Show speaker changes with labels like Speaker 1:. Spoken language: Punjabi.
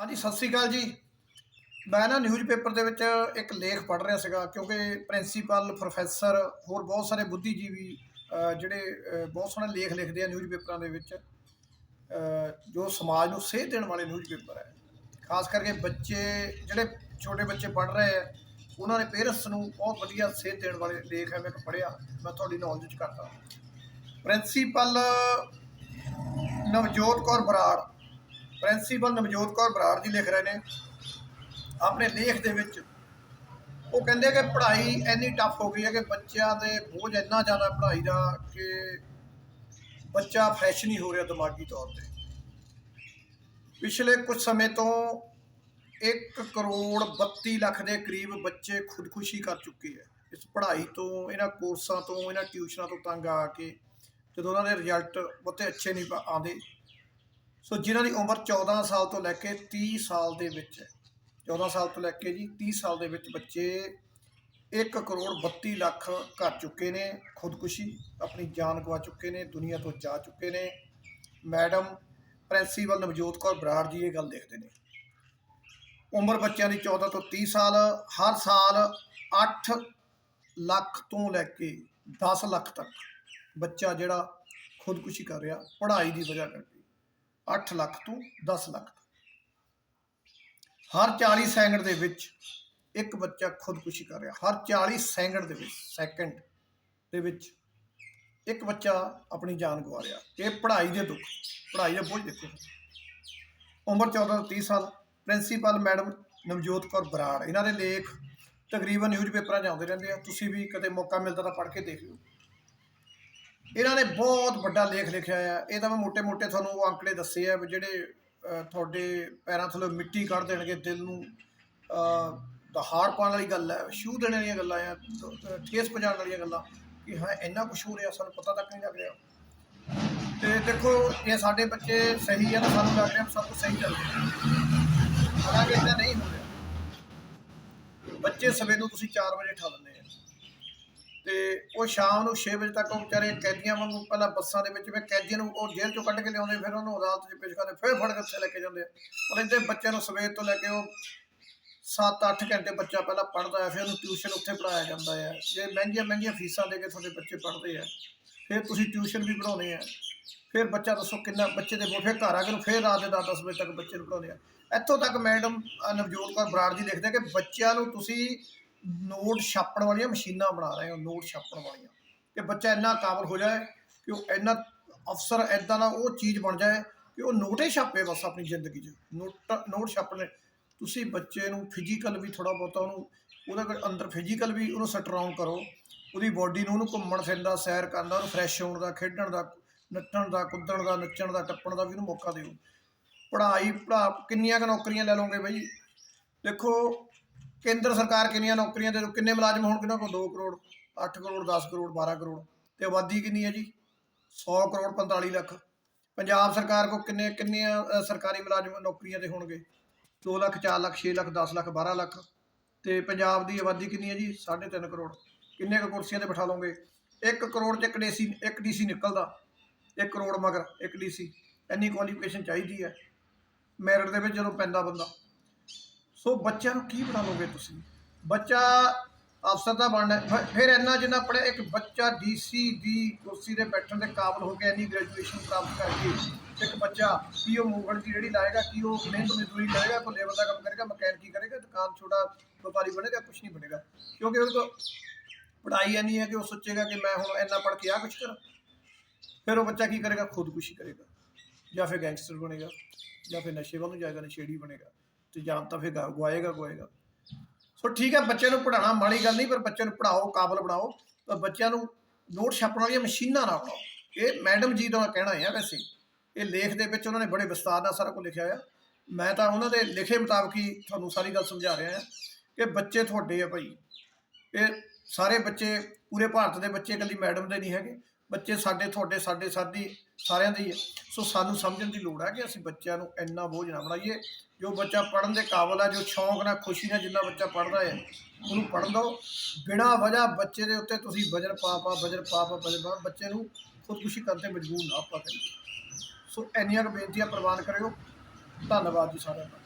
Speaker 1: ਹਾਂਜੀ, ਸਤਿ ਸ੍ਰੀ ਅਕਾਲ ਜੀ। ਮੈਂ ਨਾ ਨਿਊਜ਼ ਪੇਪਰ ਦੇ ਵਿੱਚ ਇੱਕ ਲੇਖ ਪੜ੍ਹ ਰਿਹਾ ਸੀਗਾ ਕਿਉਂਕਿ ਪ੍ਰਿੰਸੀਪਲ ਪ੍ਰੋਫੈਸਰ ਹੋਰ ਬਹੁਤ ਸਾਰੇ ਬੁੱਧੀਜੀਵੀ ਜਿਹੜੇ ਬਹੁਤ ਸੋਹਣੇ ਲੇਖ ਲਿਖਦੇ ਆ ਨਿਊਜ਼ ਪੇਪਰਾਂ ਦੇ ਵਿੱਚ। ਜੋ ਸਮਾਜ ਨੂੰ ਸੇਧ ਦੇਣ ਵਾਲੇ ਨਿਊਜ਼ ਪੇਪਰ ਹੈ। ਖਾਸ ਕਰਕੇ ਬੱਚੇ, ਜਿਹੜੇ ਛੋਟੇ ਬੱਚੇ ਪੜ੍ਹ ਰਹੇ ਆ, ਉਹਨਾਂ ਨੇ ਪੇਰੈਂਟਸ ਨੂੰ ਬਹੁਤ ਵਧੀਆ ਸੇਧ ਦੇਣ ਵਾਲੇ ਲੇਖ ਹੈ ਮੈਂ ਇੱਕ ਪੜ੍ਹਿਆ। ਮੈਂ ਤੁਹਾਡੀ ਨੌਲੇਜ ਚ ਕਰਦਾ ਪ੍ਰਿੰਸੀਪਲ ਨਵਜੋਤ ਕੌਰ ਬਰਾੜ ਪ੍ਰਿੰਸੀਪਲ ਨਵਜੋਤ ਕੌਰ ਬਰਾੜ ਜੀ ਲਿਖ ਰਹੇ ਨੇ ਆਪਣੇ ਲੇਖ ਦੇ ਵਿੱਚ। ਉਹ ਕਹਿੰਦੇ ਕਿ ਪੜ੍ਹਾਈ ਇੰਨੀ ਟਫ ਹੋ ਗਈ ਹੈ ਕਿ ਬੱਚਿਆਂ ਦੇ ਬੋਝ ਇੰਨਾ ਜ਼ਿਆਦਾ ਪੜ੍ਹਾਈ ਦਾ ਕਿ ਬੱਚਾ ਫਰੈਸ਼ ਨਹੀਂ ਹੋ ਰਿਹਾ ਦਿਮਾਗੀ ਤੌਰ ਤੇ। ਪਿਛਲੇ ਕੁਝ ਸਮੇਂ ਤੋਂ 1 ਕਰੋੜ 32 ਲੱਖ ਦੇ ਕਰੀਬ ਬੱਚੇ ਖੁਦਕੁਸ਼ੀ ਕਰ ਚੁੱਕੇ ਹੈ। ਇਸ ਪੜ੍ਹਾਈ ਤੋਂ, ਇਹਨਾਂ ਕੋਰਸਾਂ ਤੋਂ, ਇਹਨਾਂ ਟਿਊਸ਼ਨਾਂ ਤੋਂ ਤੰਗ ਆ ਕੇ ਜਦੋਂ ਉਹਨਾਂ ਦੇ ਰਿਜ਼ਲਟ ਬਹੁਤੇ ਅੱਛੇ ਨਹੀਂ ਆਉਂਦੇ ਸੋ ਜਿਨ੍ਹਾਂ ਦੀ ਉਮਰ 14 ਸਾਲ ਤੋਂ ਲੈ ਕੇ 30 ਸਾਲ ਦੇ ਵਿੱਚ ਹੈ। 14 ਸਾਲ ਤੋਂ ਲੈ ਕੇ ਜੀ 30 ਸਾਲ ਦੇ ਵਿੱਚ ਬੱਚੇ 1 ਕਰੋੜ 32 ਲੱਖ ਕਰ ਚੁੱਕੇ ਨੇ, ਖੁਦਕੁਸ਼ੀ ਆਪਣੀ ਜਾਨ ਗਵਾ ਚੁੱਕੇ ਨੇ, ਦੁਨੀਆ ਤੋਂ ਜਾ ਚੁੱਕੇ ਨੇ। ਮੈਡਮ ਪ੍ਰਿੰਸੀਪਲ ਨਵਜੋਤ ਕੌਰ ਬਰਾੜ ਜੀ ਇਹ ਗੱਲ ਦੇਖਦੇ ਨੇ। ਉਮਰ ਬੱਚਿਆਂ ਦੀ 14 ਤੋਂ 30 ਸਾਲ, ਹਰ ਸਾਲ 8 ਲੱਖ ਤੋਂ ਲੈ ਕੇ 10 ਲੱਖ ਤੱਕ ਬੱਚਾ ਜਿਹੜਾ ਖੁਦਕੁਸ਼ੀ ਕਰ ਰਿਹਾ, ਪੜ੍ਹਾਈ ਦੀ ਵਜ੍ਹਾ ਕਰਕੇ। 8 ਲੱਖ ਤੋਂ 10 ਲੱਖ ਹਰ 40 ਸੈਕਿੰਡ ਦੇ ਵਿੱਚ ਇੱਕ ਬੱਚਾ ਖੁਦਕੁਸ਼ੀ ਕਰ ਰਿਹਾ। ਹਰ 40 ਸੈਕਿੰਡ ਦੇ ਵਿੱਚ, ਸੈਕਿੰਡ ਦੇ ਵਿੱਚ ਇੱਕ ਬੱਚਾ ਆਪਣੀ ਜਾਨ ਗਵਾ ਰਿਹਾ। ਇਹ ਪੜ੍ਹਾਈ ਦੇ ਦੁੱਖ, ਪੜ੍ਹਾਈ ਦਾ ਬੋਝ ਦੇਖੋ। ਉਮਰ 14 ਤੋਂ 30 ਸਾਲ, ਪ੍ਰਿੰਸੀਪਲ ਮੈਡਮ ਨਵਜੋਤ ਕੌਰ ਬਰਾੜ। ਇਹਨਾਂ ਦੇ ਲੇਖ ਤਕਰੀਬਨ ਨਿਊਜ਼ ਪੇਪਰਾਂ 'ਚ ਆਉਂਦੇ ਰਹਿੰਦੇ ਆ। ਤੁਸੀਂ ਵੀ ਕਦੇ ਮੌਕਾ ਮਿਲਦਾ ਤਾਂ ਪੜ੍ਹ ਕੇ ਦੇਖ ਲਿਓ। ਇਹਨਾਂ ਨੇ ਬਹੁਤ ਵੱਡਾ ਲੇਖ ਲਿਖਿਆ ਆ। ਇਹ ਤਾਂ ਮੈਂ ਮੋٹے-ਮੋٹے ਤੁਹਾਨੂੰ ਉਹ ਅੰਕੜੇ ਦੱਸੇ ਆ ਜਿਹੜੇ ਤੁਹਾਡੇ ਪੈਰਾਂ ਥੱਲੇ ਮਿੱਟੀ ਕੱਢ ਦੇਣਗੇ, ਦਿਲ ਨੂੰ ਦਹਾੜ ਪਾਉਣ ਵਾਲੀ ਗੱਲ ਹੈ ਛੂ ਦੇਣ ਵਾਲੀਆਂ ਗੱਲਾਂ ਆ ਠੇਸ ਪਹੁੰਚਾਉਣ ਵਾਲੀਆਂ ਗੱਲਾਂ ਕਿ ਹਾਂ, ਇੰਨਾ ਕੁਝ ਹੋ ਰਿਹਾ, ਸਾਨੂੰ ਪਤਾ ਤੱਕ ਨਹੀਂ ਲੱਗ ਰਿਹਾ। ਤੇ ਦੇਖੋ, ਇਹ ਸਾਡੇ ਬੱਚੇ ਸਹੀ ਆ ਤਾਂ ਸਾਨੂੰ ਲੱਗ ਰਿਹਾ ਸਭ ਕੁਝ ਸਹੀ ਚੱਲ ਰਿਹਾ। ਹਾਲਾਂਕਿ ਇਦਾਂ ਨਹੀਂ ਹੋ ਰਿਹਾ। ਬੱਚੇ ਸਵੇਰ ਨੂੰ ਤੁਸੀਂ 4 ਵਜੇ ਠਾ ਲੈਂਦੇ ਤੇ ਉਹ ਸ਼ਾਮ ਨੂੰ 6 ਵਜੇ ਤੱਕ ਉਹ ਵਿਚਾਰੇ ਕੈਦੀਆਂ ਵਾਂਗੂ ਪਹਿਲਾਂ ਬੱਸਾਂ ਦੇ ਵਿੱਚ ਵੀ ਕੈਦੀਆਂ ਨੂੰ ਉਹ ਜੇਲ੍ਹ ਚੋਂ ਕੱਢ ਕੇ ਲਿਆਉਂਦੇ, ਫਿਰ ਉਹਨੂੰ ਅਦਾਲਤ 'ਚ ਪੇਸ਼ ਕਰਦੇ, ਫਿਰ ਫੜ ਕੇ ਉੱਥੇ ਲੈ ਕੇ ਜਾਂਦੇ ਆ। ਔਰ ਇਹਦੇ ਬੱਚਿਆਂ ਨੂੰ ਸਵੇਰ ਤੋਂ ਲੈ ਕੇ ਉਹ 7-8 ਘੰਟੇ ਬੱਚਾ ਪਹਿਲਾਂ ਪੜ੍ਹਦਾ ਹੈ, ਫਿਰ ਉਹਨੂੰ ਟਿਊਸ਼ਨ ਉੱਥੇ ਪੜਾਇਆ ਜਾਂਦਾ ਹੈ। ਜੇ ਮਹਿੰਗੀਆਂ ਮਹਿੰਗੀਆਂ ਫੀਸਾਂ ਦੇ ਕੇ ਤੁਹਾਡੇ ਬੱਚੇ ਪੜ੍ਹਦੇ ਆ, ਫਿਰ ਤੁਸੀਂ ਟਿਊਸ਼ਨ ਵੀ ਪੜਾਉਣੇ ਆ। ਫਿਰ ਬੱਚਾ ਦੱਸੋ ਕਿੰਨਾ, ਬੱਚੇ ਦੇ ਬੋਲ ਘਰ ਆ ਕੇ ਨੂੰ, ਫਿਰ ਰਾਤ ਦੇ 10 ਵਜੇ ਤੱਕ ਬੱਚੇ ਨੂੰ ਪੜਾਉਂਦੇ ਆ। ਇੱਥੋਂ ਤੱਕ ਮੈਡਮ ਨਵਜੋਤ ਕੌਰ ਬਰਾੜ ਜੀ ਦੇਖਦੇ ਕਿ ਬੱਚਿਆਂ ਨੂੰ ਤੁਸੀਂ ਨੋਟ ਛਾਪਣ ਵਾਲੀਆਂ ਮਸ਼ੀਨਾਂ ਬਣਾ ਰਹੇ ਹੋ, ਨੋਟ ਛਾਪਣ ਵਾਲੀਆਂ। ਕਿ ਬੱਚਾ ਇੰਨਾ ਕਾਬਲ ਹੋ ਜਾਏ ਕਿ ਉਹ ਇੰਨਾ ਅਫਸਰ ਐਦਾਂ ਦਾ ਉਹ ਚੀਜ਼ ਬਣ ਜਾਏ ਕਿ ਉਹ ਨੋਟ ਹੀ ਛਾਪੇ ਬਸ ਆਪਣੀ ਜ਼ਿੰਦਗੀ 'ਚ। ਨੋਟ ਨੋਟ ਛਾਪਣੇ ਤੁਸੀਂ ਬੱਚੇ ਨੂੰ ਫਿਜ਼ੀਕਲ ਵੀ ਥੋੜਾ ਬਹੁਤਾ ਉਹਨੂੰ, ਉਹਦੇ ਅੰਦਰ ਫਿਜ਼ੀਕਲ ਵੀ ਉਹਨੂੰ ਸਟਰੋਂਗ ਕਰੋ, ਉਹਦੀ ਬਾਡੀ ਨੂੰ ਉਹਨੂੰ ਘੁੰਮਣ ਫਿਰਨ ਦਾ, ਸੈਰ ਕਰਨ ਦਾ, ਉਹਨੂੰ ਫਰੈਸ਼ ਹੋਣ ਦਾ, ਖੇਡਣ ਦਾ, ਨੱਠਣ ਦਾ, ਕੁੱਦਣ ਦਾ, ਨੱਚਣ ਦਾ, ਟੱਪਣ ਦਾ ਵੀ ਉਹਨੂੰ ਮੌਕਾ ਦਿਓ। ਪੜ੍ਹਾਈ ਪੜਾ ਕਿੰਨੀਆਂ ਕੁ ਨੌਕਰੀਆਂ ਲੈ ਲਓਗੇ ਬਈ? ਦੇਖੋ ਕੇਂਦਰ ਸਰਕਾਰ ਕਿੰਨੀਆਂ ਨੌਕਰੀਆਂ ਦੇ ਕਿੰਨੇ ਮੁਲਾਜ਼ਮ ਹੋਣ ਕਿਹਨਾਂ ਕੋਲ? 2 ਕਰੋੜ 8 ਕਰੋੜ 10 ਕਰੋੜ 12 ਕਰੋੜ। ਤੇ ਆਬਾਦੀ ਕਿੰਨੀ ਹੈ ਜੀ? 100 ਕਰੋੜ 45 ਲੱਖ। ਪੰਜਾਬ ਸਰਕਾਰ ਕੋ ਕਿੰਨੇ ਕਿੰਨੀਆਂ ਸਰਕਾਰੀ ਮੁਲਾਜ਼ਮ ਨੌਕਰੀਆਂ ਤੇ ਹੋਣਗੇ? 2 ਲੱਖ 4 ਲੱਖ 6 ਲੱਖ 10 ਲੱਖ 12 ਲੱਖ। ਤੇ ਪੰਜਾਬ ਦੀ ਆਬਾਦੀ ਕਿੰਨੀ ਹੈ ਜੀ? 3.5 ਕਰੋੜ। ਕਿੰਨੇ ਕੁ ਕੁਰਸੀਆਂ ਤੇ ਬਿਠਾ ਲਓਗੇ? 1 ਕਰੋੜ ਚ ਇੱਕ ਡੀਸੀ ਇੱਕ ਡੀਸੀ ਨਿਕਲਦਾ। 1 ਕਰੋੜ ਮਗਰ, ਇੱਕ ਡੀਸੀ। ਇੰਨੀ ਕੁਆਲੀਫਿਕੇਸ਼ਨ ਚਾਹੀਦੀ ਹੈ। ਮੈਰਿਟ ਦੇ ਵਿੱਚ ਜਦੋਂ ਪੈਂਦਾ ਬੰਦਾ। ਸੋ ਬੱਚਿਆਂ ਨੂੰ ਕੀ ਬਣਾ ਤੁਸੀਂ? ਬੱਚਾ ਅਫਸਰ ਦਾ ਬਣਨਾ ਫਿਰ- ਇੰਨਾ ਜਿੰਨਾ ਪੜਿਆ ਇੱਕ ਬੱਚਾ ਡੀਸੀ ਦੀ ਕੁਰਸੀ ਤੇ ਬੈਠਣ ਦੇ ਕਾਬਲ ਹੋ ਕੇ ਇੰਨੀ ਗ੍ਰੈਜੂਏਸ਼ਨ ਪ੍ਰਾਪਤ ਕਰਕੇ ਇੱਕ ਬੱਚਾ ਕੀ ਉਹ ਮੂਵਮੈਂਟ ਦੀ ਜਿਹੜੀ ਲਾਏਗਾ, ਕੀ ਉਹ ਮਿਹਨਤ ਮਜ਼ਦੂਰੀ ਕਰੇਗਾ, ਕੋਈ ਲੇਬਰ ਦਾ ਕੰਮ ਕਰੇਗਾ, ਮਕੈਨਿਕੀ ਕਰੇਗਾ, ਦੁਕਾਨ ਛੋਟਾ ਵਪਾਰੀ ਬਣੇਗਾ ਕੁਝ ਨਹੀਂ ਬਣੇਗਾ। ਕਿਉਂਕਿ ਉਹਦੇ ਕੋਲ ਪੜ੍ਹਾਈ ਇੰਨੀ ਹੈ ਕਿ ਉਹ ਸੋਚੇਗਾ ਕਿ ਮੈਂ ਹੁਣ ਇੰਨਾ ਪੜ੍ਹ ਕੇ ਆ ਕੁਝ ਕਰਾਂ। ਫਿਰ ਉਹ ਬੱਚਾ ਕੀ ਕਰੇਗਾ? ਖੁਦਕੁਸ਼ੀ ਕਰੇਗਾ। ਜਾਂ ਫਿਰ ਗੈਂਗਸਟਰ ਬਣੇਗਾ, ਜਾਂ ਫਿਰ ਨਸ਼ੇ ਵੱਲ ਨੂੰ ਜਾਏਗਾ, ਨਸ਼ੇੜੀ ਬਣੇਗਾ। ਤੇ ਜਾਂ ਤਾਂ ਫਿਰ ਗਾ- ਗਵਾਏਗਾ ਗਵਾਏਗਾ। ਸੋ ਠੀਕ ਹੈ, ਬੱਚਿਆਂ ਨੂੰ ਪੜ੍ਹਾਉਣਾ ਮਾੜੀ ਗੱਲ ਨਹੀਂ, ਪਰ ਬੱਚਿਆਂ ਨੂੰ ਪੜ੍ਹਾਓ, ਕਾਬਲ ਬਣਾਓ। ਪਰ ਬੱਚਿਆਂ ਨੂੰ ਨੋਟ ਛਾਪਣ ਵਾਲੀਆਂ ਮਸ਼ੀਨਾਂ ਨਾ ਬਣਾਓ। ਇਹ ਮੈਡਮ ਜੀ ਦਾ ਕਹਿਣਾ ਹੈ ਵੈਸੇ। ਇਹ ਲੇਖ ਦੇ ਵਿੱਚ ਉਹਨਾਂ ਨੇ ਬੜੇ ਵਿਸਤਾਰ ਨਾਲ ਸਾਰਾ ਕੁਝ ਲਿਖਿਆ ਹੋਇਆ। ਮੈਂ ਤਾਂ ਉਹਨਾਂ ਦੇ ਲਿਖੇ ਮੁਤਾਬਕ ਹੀ ਤੁਹਾਨੂੰ ਸਾਰੀ ਗੱਲ ਸਮਝਾ ਰਿਹਾ ਹਾਂ ਕਿ ਬੱਚੇ ਤੁਹਾਡੇ ਆ ਭਾਈ। ਇਹ ਸਾਰੇ ਬੱਚੇ, ਪੂਰੇ ਭਾਰਤ ਦੇ ਬੱਚੇ ਇਕੱਲੀ ਮੈਡਮ ਦੇ ਨਹੀਂ ਹੈਗੇ। ਬੱਚੇ ਸਾਡੇ, ਤੁਹਾਡੇ, ਸਾਡੇ, ਸਾਡੀ, ਸਾਰਿਆਂ ਦੇ ਹੀ ਹੈ ਸੋ ਸਾਨੂੰ ਸਮਝਣ ਦੀ ਲੋੜ ਹੈ ਕਿ ਅਸੀਂ ਬੱਚਿਆਂ ਨੂੰ ਇੰਨਾ ਬੋਝ ਨਾ ਬਣਾਈਏ। ਜੋ ਬੱਚਾ ਪੜਨ ਦੇ ਕਾਬਲ ਹੈ ਜੋ ਸ਼ੌਂਕ ਨਾਲ, ਖੁਸ਼ੀ ਨਾਲ ਜਿੰਨਾ ਬੱਚਾ ਪੜਦਾ ਹੈ ਉਹਨੂੰ ਪੜਨ ਦਿਓ। ਬਿਨਾਂ ਵਜ੍ਹਾ ਬੱਚੇ ਦੇ ਉੱਤੇ ਤੁਸੀਂ ਵਜਨ ਪਾ ਪਾ ਵਜਨ ਪਾ ਪਾ ਵਜਨ ਪਾ, ਬੱਚੇ ਨੂੰ ਖੁਦਕੁਸ਼ੀ ਕਰਨ ਤੇ ਮਜਬੂਰ ਨਾ ਆਪਾਂ ਕਰੀਏ। ਸੋ ਇੰਨੀਆਂ ਕੁ ਬੇਨਤੀਆਂ ਪ੍ਰਵਾਨ ਕਰਿਓ। ਧੰਨਵਾਦ ਜੀ ਸਾਰਿਆਂ ਦਾ।